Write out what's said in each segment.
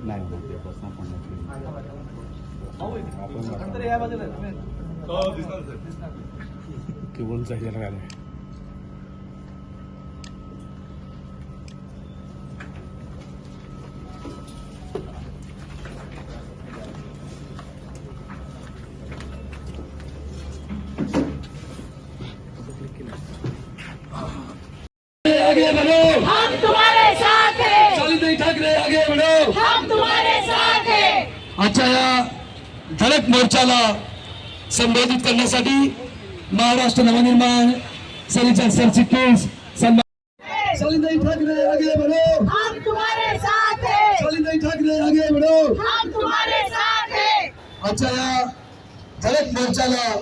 नाही ते प्रश्न पण आपण केवळ जायला लागले आगे बढ़ो। हम तुम्हारे साथ हैं। शालिनी ठाकरे आगे बढ़ो। हम तुम्हारे साथ हैं। आजच्या या धडक मोर्चाला संबोधित करण्यासाठी महाराष्ट्र नवनिर्माण सेनेच्या सरचिटणीस शालिनी ठाकरे आगे बढ़ो। हम तुम्हारे साथ हैं। शालिनी ठाकरे आगे बढ़ो। हम तुम्हारे साथ हैं। आजच्या या धडक मोर्चाला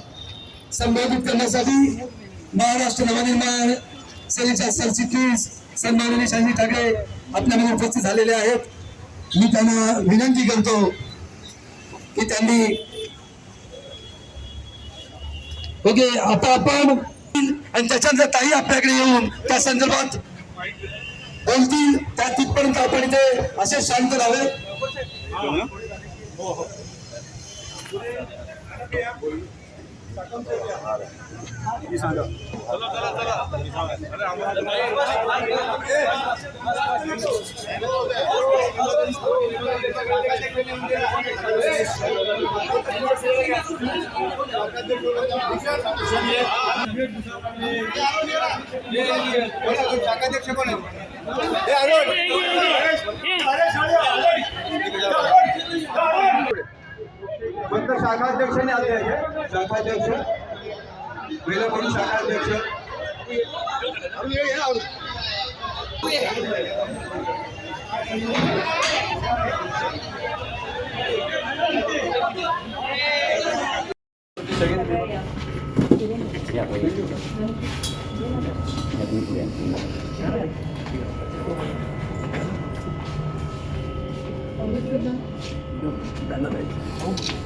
संबोधित करण्यासाठी महाराष्ट्र नवनिर्माण सेनेच्या सरचिटणीस सन्माननीय ठाकरे आपल्यामध्ये उपस्थित झालेले आहेत. मी त्यांना विनंती करतो की त्यांनी ओके आता आपण आणि त्याच्यानंतर ताई आपल्याकडे येऊन त्या संदर्भात बोलतील. त्या तिथपर्यंत आपण इथे असे शांत राहावे हो, हो. फक्त शाखाध्यक्षांनी आले आहे. शाखाध्यक्ष पहिलं कोणी शाखाध्यक्ष. होरे साहेब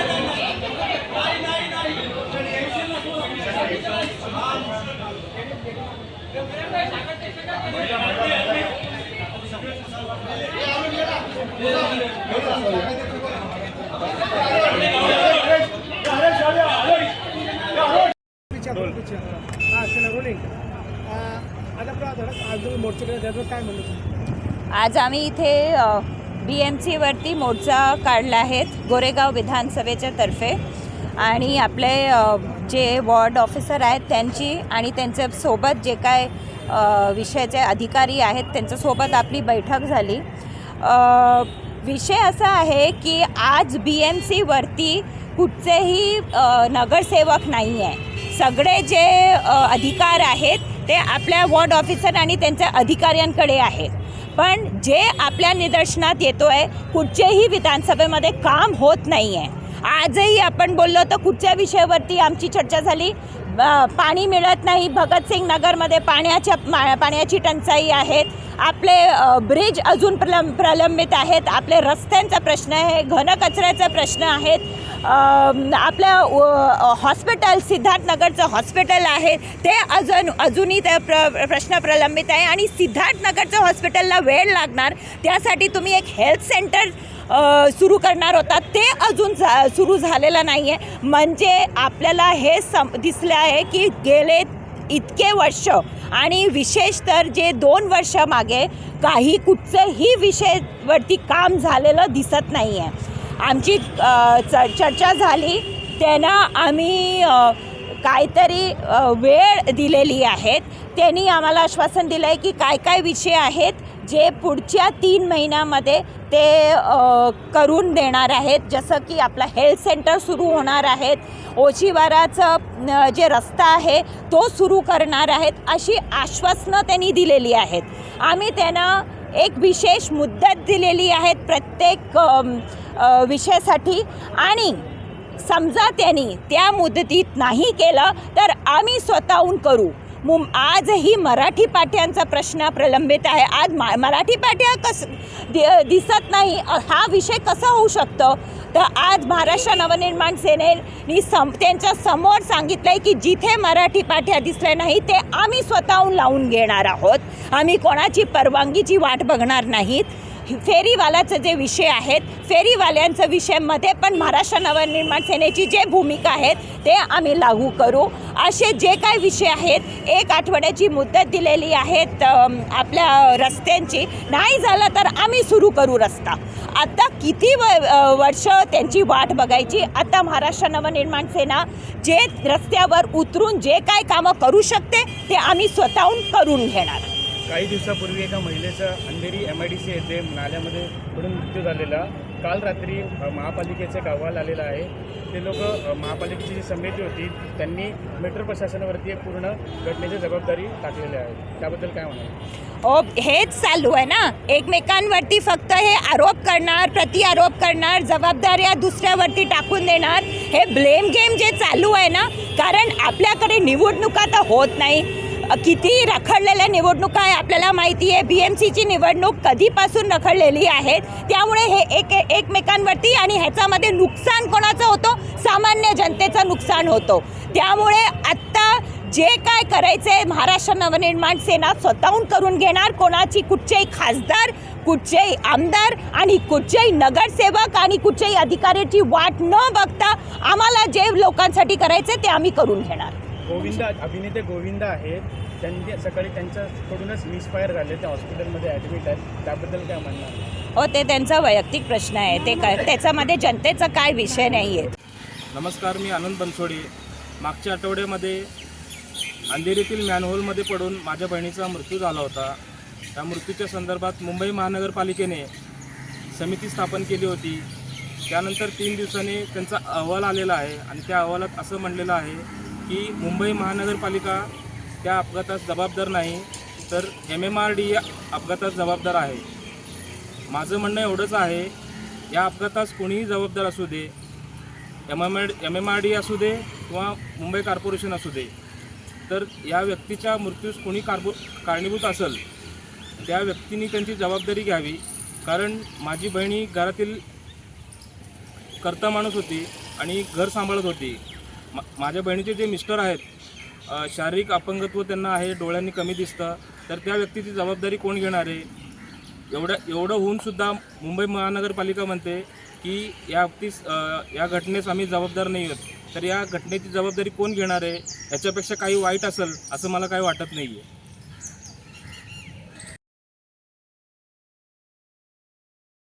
आज आम्ही इथे बी एम सीवरती मोर्चा काढला आहेत गोरेगाव विधानसभेच्या तर्फे. आणि आपले जे वॉर्ड ऑफिसर आहेत त्यांची आणि त्यांच्यासोबत जे काय विषयाचे अधिकारी आहेत. त्यांच्यासोबत आपली बैठक झाली. विषय असा आहे की आज बी एम सीवरती कुठचेही नगरसेवक नाही आहे सगळे जे अधिकार आहेत ते आपल्या वॉर्ड ऑफिसर आणि त्यांच्या अधिकाऱ्यांकडे आहेत. पण जे आपल्या निदर्शनात येतो आहे कुठचेही विधानसभेमध्ये काम होत नाही आहे आजही आपण बोललो तर कुठच्या विषयावरती आमची चर्चा झाली? पाणी मिळत नाही. भगतसिंग नगरमध्ये पाण्याच्या मा- पाण्याची टंचाई आहेत आपले ब्रिज अजून प्रलंब प्रलंबित आहेत. आपले रस्त्यांचा प्रश्न आहे घनकचऱ्याचा प्रश्न आहेत आपलं हॉस्पिटल सिद्धार्थनगरचं हॉस्पिटल आहे. ते अजून अजूनही त्या प्र प्रश्न प्रलंबित आहे. आणि सिद्धार्थनगरचं हॉस्पिटलला वेळ लागणार. त्यासाठी तुम्ही एक हेल्थ सेंटर सुरू करणार होता. ते अजून झा सुरू झालेलं नाही आहे म्हणजे आपल्याला हे सम दिसलं आहे की गेले इतके वर्ष आणि विशेष तर जे दोन वर्ष मागे काही कुठचंही विषयवरती काम झालेलं दिसत नाही आहे आमची च चर्चा झाली. त्यांना आम्ही काहीतरी वेळ दिलेली आहेत त्यांनी आम्हाला आश्वासन दिलं आहे की काय काय विषय आहेत जे पुढच्या तीन महिन्यामध्ये ते करून देणार आहेत जसं की आपला हेल्थ सेंटर सुरू होणार आहेत ओशिवाराचं जे रस्ता आहे तो सुरू करणार आहेत अशी आश्वासनं त्यांनी दिलेली आहेत. आम्ही त्यांना एक विशेष मुद्दत दिलेली आहेत प्रत्येक विषयासाठी. आणि समजा त्यांनी त्या मुदतीत नाही केलं तर आम्ही स्वतःहून करू. मुं आजही मराठी पाट्यांचा प्रश्न प्रलंबित आहे. आज मा मराठी पाट्या कस दि दिसत नाही. हा विषय कसा होऊ शकतो? तर आज महाराष्ट्र नवनिर्माण सेनेनी सम त्यांच्यासमोर सांगितलं आहे की जिथे मराठी पाठ्या दिसल्या नाही ते आम्ही स्वतःहून लावून घेणार आहोत. आम्ही कोणाची परवानगीची वाट बघणार नाहीत. फेरीवाल्याचं जे विषय आहेत फेरीवाल्यांचं विषयामध्ये पण महाराष्ट्र नवनिर्माण सेनेची जे भूमिका आहेत ते आम्ही लागू करू. असे जे काय विषय आहेत एक आठवड्याची मुदत दिलेली आहेत आपल्या रस्त्यांची. नाही झालं तर आम्ही सुरू करू रस्ता. आता किती व वर्ष त्यांची वाट बघायची? आता महाराष्ट्र नवनिर्माण सेना जे रस्त्यावर उतरून जे काय कामं करू शकते ते आम्ही स्वतःहून करून घेणार. काही दिवसापूर्वी एका महिलेचा Andheri M I D C येथे नाल्यामध्ये पडून मृत्यू झालेला काल रात्री महापालिकेचा एक अहवाल आलेला आहे. ते लोक महापालिकेची जी समिती होती त्यांनी मेट्रो प्रशासनावरती एक पूर्ण घटनेची जबाबदारी टाकलेली आहे. त्याबद्दल काय म्हणाल? ओ हेच चालू आहे ना. एकमेकांवरती फक्त हे आरोप करणार प्रति आरोप करणार जबाबदाऱ्या दुसऱ्यावरती टाकून देणार हे ब्लेम गेम जे चालू आहे ना. कारण आपल्याकडे निवडणुका तर होत नाही. किती रखडलेल्या निवडणुका आहे आपल्याला माहिती आहे. बी एम सीची निवडणूक कधीपासून रखडलेली आहे? त्यामुळे हे एक एकमेकांवरती आणि ह्याच्यामध्ये नुकसान कोणाचं होतं? सामान्य जनतेचं नुकसान होतं. त्यामुळे आत्ता जे काय करायचंय महाराष्ट्र नवनिर्माण सेना स्वतःहून करून घेणार. कोणाची कुठचेही खासदार कुठचेही आमदार आणि कुठचेही नगरसेवक आणि कुठच्याही अधिकाऱ्याची वाट न बघता आम्हाला जे लोकांसाठी करायचे ते आम्ही करून घेणार. गोविंदा अभिनेते गोविंदा आहेत. त्यांनी सकाळी त्यांच्याकडूनच मिसफायर झाले ते हॉस्पिटलमध्ये ॲडमिट आहेत. त्याबद्दल काय म्हणणार? हो ते त्यांचा वैयक्तिक प्रश्न आहे. ते काय त्याच्यामध्ये जनतेचा काय विषय नाही आहे नमस्कार मी आनंद बनसोडे. मागच्या आठवड्यामध्ये अंधेरीतील मॅनहोलमध्ये पडून माझ्या बहिणीचा मृत्यू झाला होता. त्या मृत्यूच्या संदर्भात मुंबई महानगरपालिकेने समिती स्थापन केली होती. त्यानंतर तीन दिवसांनी त्यांचा अहवाल आलेला आहे आणि त्या अहवालात असं म्हणलेलं आहे की मुंबई महानगरपालिका त्या अपघातास जबाबदार नाही तर एम एम आर डी अपघातास जबाबदार आहे. माझं म्हणणं एवढंच आहे या अपघातास कोणीही जबाबदार असू दे M M M M R D असू दे किंवा मुंबई कॉर्पोरेशन असू दे तर या व्यक्तीच्या मृत्यूस कोणी कार्बो कारणीभूत असेल त्या व्यक्तीने त्यांची जबाबदारी घ्यावी. कारण माझी बहिणी घरातील करता माणूस होती आणि घर सांभाळत होती. मा माझ्या बहिणीचे जे मिस्टर आहेत शारीरिक अपंगत्व त्यांना आहे डोळ्यांनी कमी दिसतं तर त्या व्यक्तीची जबाबदारी कोण घेणार आहे? एवढं एवढं होऊनसुद्धा मुंबई महानगरपालिका म्हणते की या बाबतीस या घटनेस आम्ही जबाबदार नाही आहोत. तर या घटनेची जबाबदारी कोण घेणार आहे? याच्यापेक्षा काही वाईट असेल असं मला काही वाटत नाही आहे